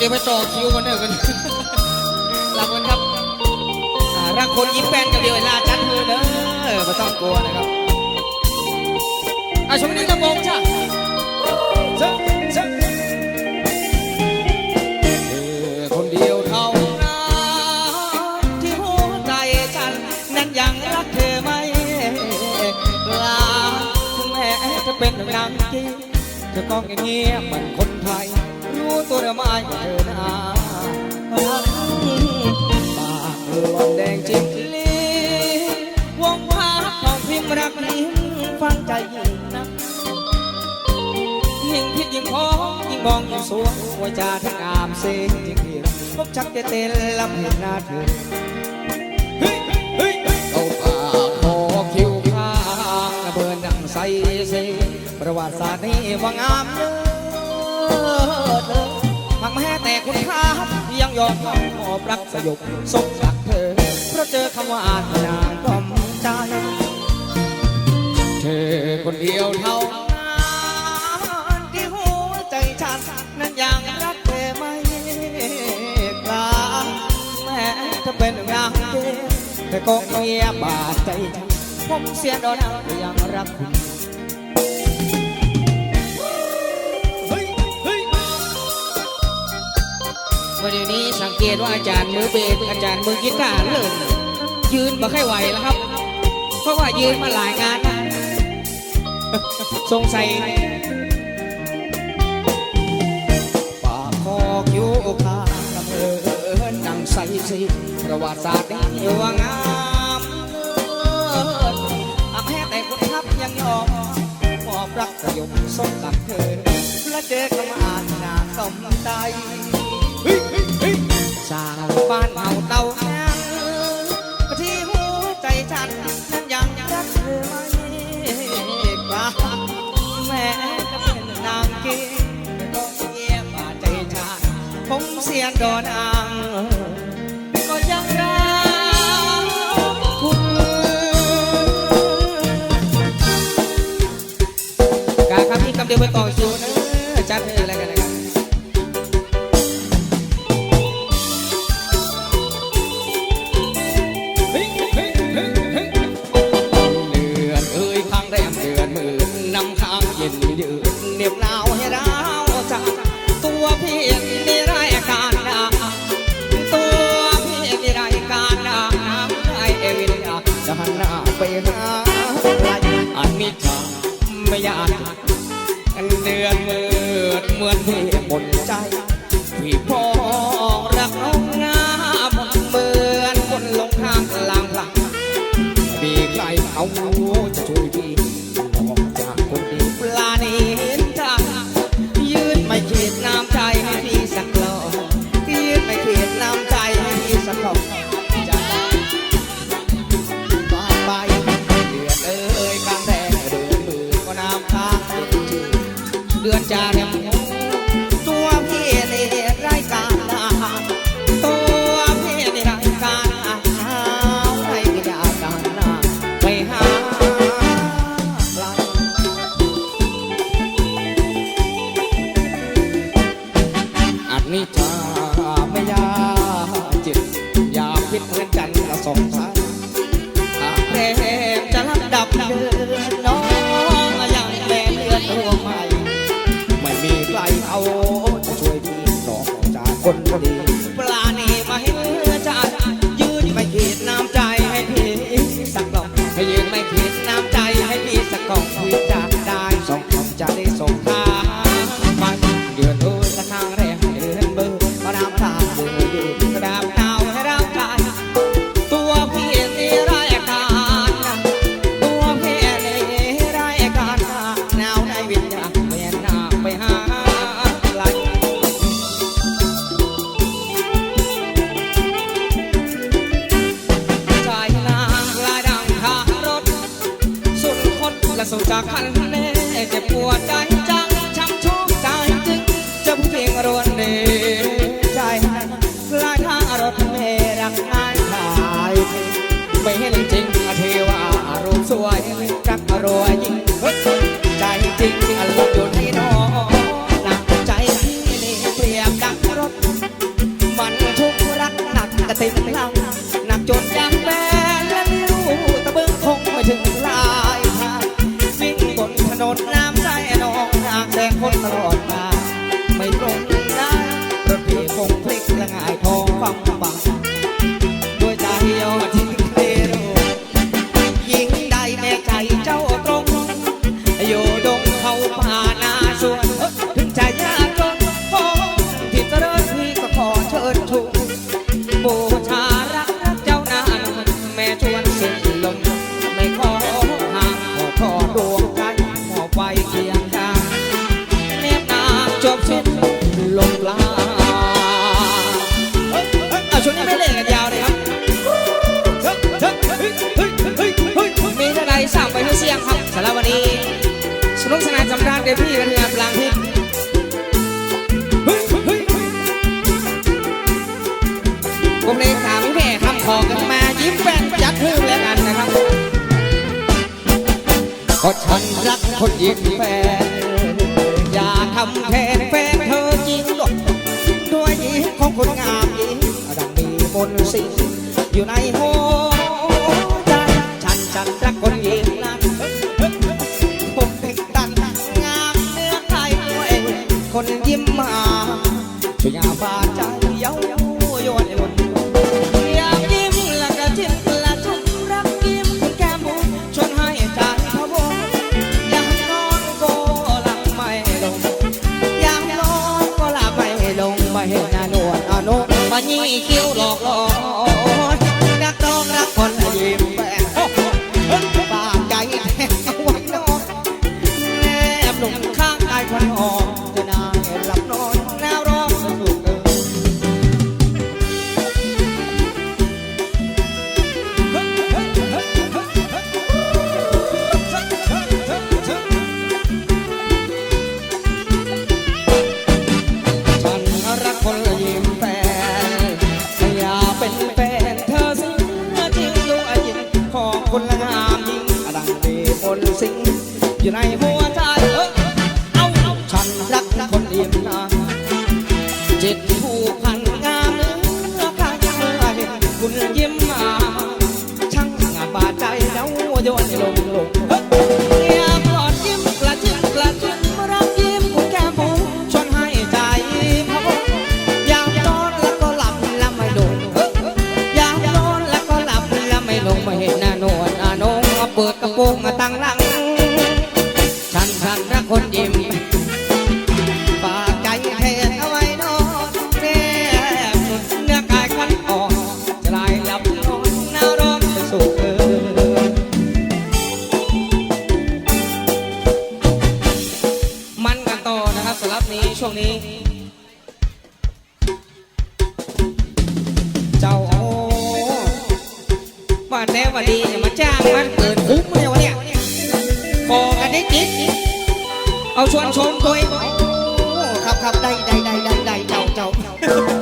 เดี๋ยวไปต่อคิวกันเถอะกันหลับกันครับรักคนยิ้มแป้นกับเดียวเวลาจัดมือเด้อไม่ต้องกลัวนะครับอะช่วงนี้ลำวงจ้ะเจ้าเจ้าเธอคนเดียวเท่านั้นที่หัวใจฉันนั้นยังรักเธอไม่ลาถึงแม้จะเป็นนางกี้เธอก็เงียบเหมือนคนไทย ตัวหรือไม่เธอน่ารักปากลอนแดงจริงลีวงพาของพิมรักนี้ฟังใจยิ่งนักยิ่งคิดยิ่งพอยิ่งมองยิ่งสวยหัวใจทั้งงามเสียงยิ่งเหียพบชักจะเต้นลำเห็นหน้าเธอเฮ้ยเฮ้ยเอาปากคอคิ้วข้างระเบิดดังใสเสประวัติศาสตร์นี้ว่างามเลิ ศเลยหากแม้แต่คุณค่ายังยอมมอบรักสยบสมรักเธอ เพราะเจอคำว่าอ่านนางกล่อมใจ เธอคนเดียวเท่านั้นที่หัวใจฉันนั้นยังรักเธอไม่กล้าแม้จะเป็นงานเดียวแต่ก็เงียบบาดใจฉันผมเสียดอนยังรัก วันนี้สังเกตว่าอาจารย์มือเบสอาจารย์มือกีตาร์เริ่มยืนมาค่อยไหวแล้วครับ เพราะว่ายืนมาหลายงานนะสงสัยปากคอกอยู่ข้างลำเอินดังใสสิประวัติศาสตร์นี้ว่างามเลิศอาแม้แต่คนทับยังยอมมอบรักสยบสมกับเธอและเจอคำอ่านนางสมใจเฮ้ยเฮ้ยเฮ้ย สางบ้านเฮาเตาแห้งที่หัวใจฉันนั้นยังรักเธอไม่กว่าแม้จะเป็นนางเกแต่ก็เงียบบาดใจชาผมเสียดอนอ่างก็ยังรักคุณกาครับพี่กำเดียวไปต่อคิวนะจัดให้อะไรกันนะครับ เดือนมืดเหมือนพี่หมดใจ พี่พ่อ เดือนจาเจา จริง ที่เรือปถามแค่คำขอกันมายิ้มแป้นจัดพื้นแล้วกันนะครับก็ฉันรักคนยิ้กแฟนอย่าทำแทนแฟนเธอจริงหรอกด้วยยิ้มของคนงามยิ้มดังมีมนต์สิงอยู่ในหัว จิ้มมาช่ยาบาใจเย้าเย้ายนไอ้นอยากยิ้มและวก็จิ้มและชุกรักยิ้มคุณแก้มบุชวนให้ใจเขาบงอยากนอนก็หลับไม่ลงอยากนอนก็หลับไม่ลงมาเห็นหน้านวลอนุมานี่คิ้วหลอกหลอนนักต้องรักคนยิ้ม วนชมตัวเองโอ้ครับครับได้ได้ได้ได้ได้เจ้าเจ้า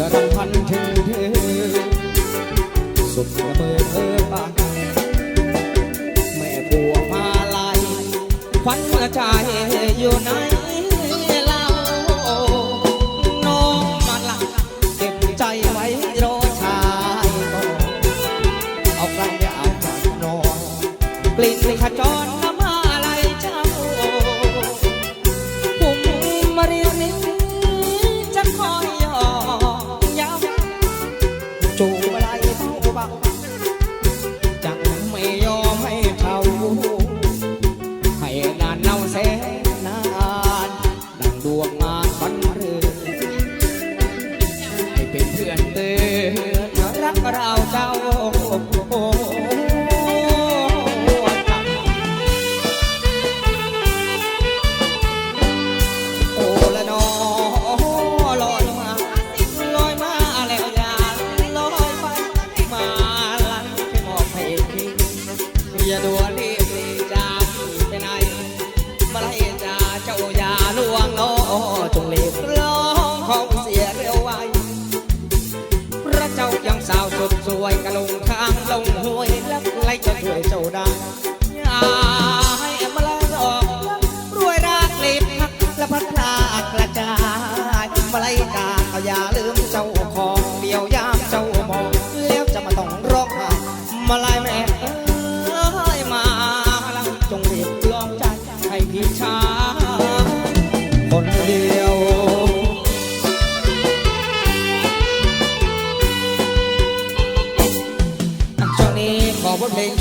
และรำพันถึงเธอสุดระเบิดเออปากแม่ปัวมาลายฝันกระจายอยู่ไหน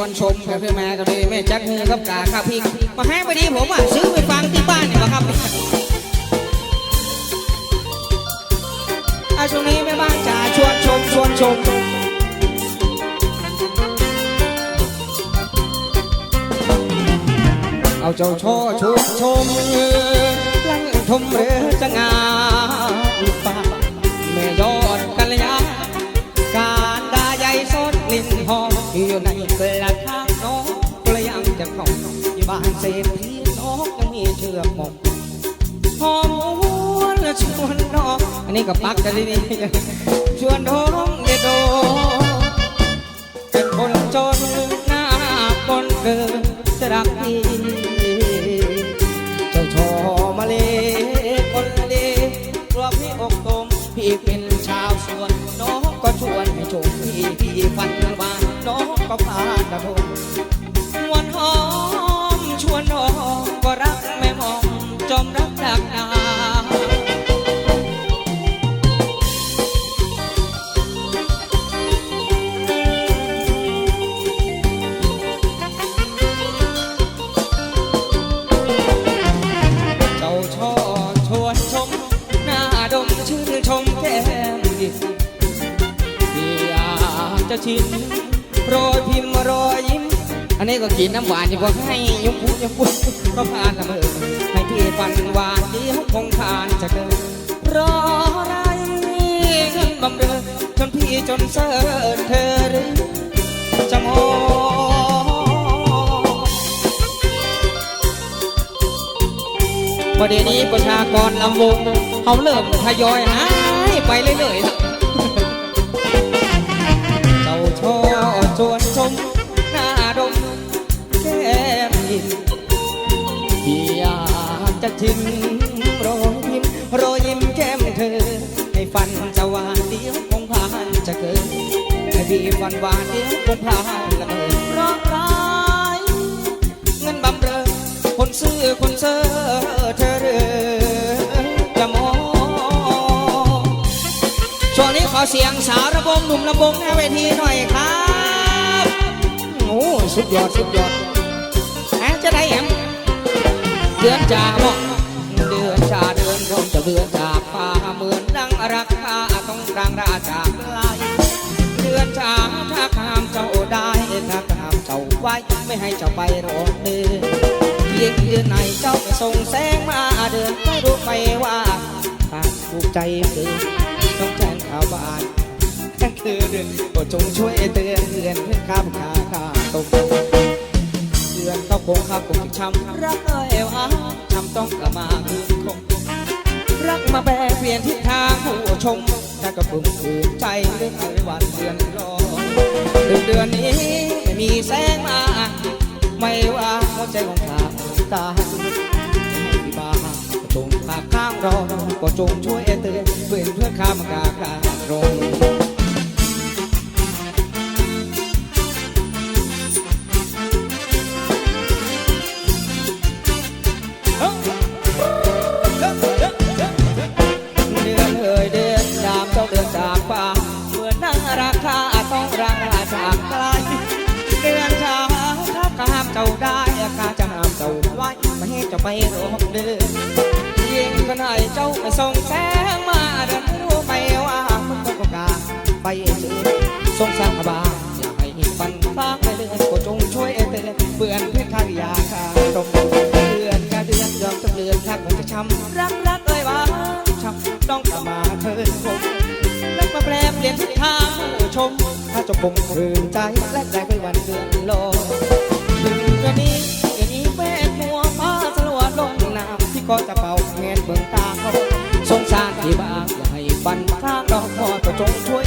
วนชมกับพี่แม่ก็เลยแม่จักมือกับกาครับพี่มาให้พอดีผมอะซื้อไปฟังที่บ้านเนี่ยครับอาช่วงนี้แม่บ้านจ๋าชวนชมชวนชมเอาเจ้าช่อชวนชมลั่นทมเรือจะงา บ้านเศรษฐีน้องยังมีเชือกหมกหอมหวนและชวนน้องอันนี้ก็ปักกันดีๆชวนน้องเดโดเป็นคนจนหน้าคนเกินจะรักพี่เจ้าชอมาเลคนเลกลัวพี่อกตมพี่เป็นชาวสวนน้องก็ชวนให้ชมพี่พี่ฟันบานน้องก็พาดะทงมวนหอมชวนน้อ ก็รักไม่มองจมรักดักดาเจ้าช่อชวนชมหน้าดมชื่นชมแก้มอยากจะชิมโรยพิมพ์โรยยิ้ม อันนี้ก็กินน้ำหวานอยู่พวกให้ยุบยุบยุบยุ บำเรอจนพี่จนเสิร์เธอหรือจะมองประเดี๋ยวนี้ประชากรลำวงเขาเริ่มทยอยหายไปเรื่อยๆเจ้าช่อชวนชมหน้าดมแก้มยิ้มพี่อยากจะชิมโรยยิ้ ให้ฟันจะหวานเดียวคงผ่านจะเกินให้พี่ฟันหวานเดียวคงผ่านละเมินร้องร้ายเงินบำเรอคนซื้อคนเซอเธอเรือจะมองช่วงนี้ขอเสียงสาวระบงหนุ่มระบงหน้าเวทีหน่อยครับโอ้สุดยอดสุดยอดแอมจะได้แอมเดือนจ่าบอกเดือนจ่าเดือนคงจะเดือนจากฟ้าเมือง ราคาต้องดังราจากไกลเดือนช้าถ้าข้ามเจ้าได้ถ้าข้ามเจ้าไว้ไม่ให้เจ้าไปรอเดือนยิ่งเดือนไหนเจ้าส่งแสงมาเดือนไม่รู้ไหมว่าหากถูกใจคือต้องแจ้งข่าวบ้านแค่คือเดือนก็จงช่วยเตือนเดือนเพื่อข้ามขาขาตกเดือนเขาคงข้าคงช้ำรักเอ้ยว่าช้ำต้องกลับมาคืนคง รักมาแปรเปลี่ยนทิศทางผู้ชมถ้าก็ปุ่มคืนใจเรื่องอะไรวันเดือนรอเดือนเดือนนี้ไม่มีแสงมา ไม่ว่าหัวใจของข้าตายให้ที่บ้าจงภาคข้างรอก็จงช่วยเตือนเพื่อนเพื่อนข้ามกาการง ม่ให้เจ้าไปรบเดือนยิ่งคนไหนเจ้าไม่ส่งแสงมาเดือนรู้ไหมว่ามันต้องกาไปเจอสงสารบาอย่าให้ฟันฟ้าไปเดือนก็จงช่วยเตือนเปื่อนเพื่อข้าอยาข้าตรงเดือนกาเดือนยอมจำเดือนข้าคงจะช้ำรักรักเอ้ยว่าช้ำต้องกลับมาเถิดผมรักมาแปลเปลี่ยนทิศทางผู้ชม ถ้าจะคงคืนใจและใจไปวันเดือนโลถึงเดือนนี้เดือนนี้ ก็จะเป่าเงินเบิ่งตาเขาสงสารที่บ้างอย่าให้บันข้างดอกพอก็จงช่วย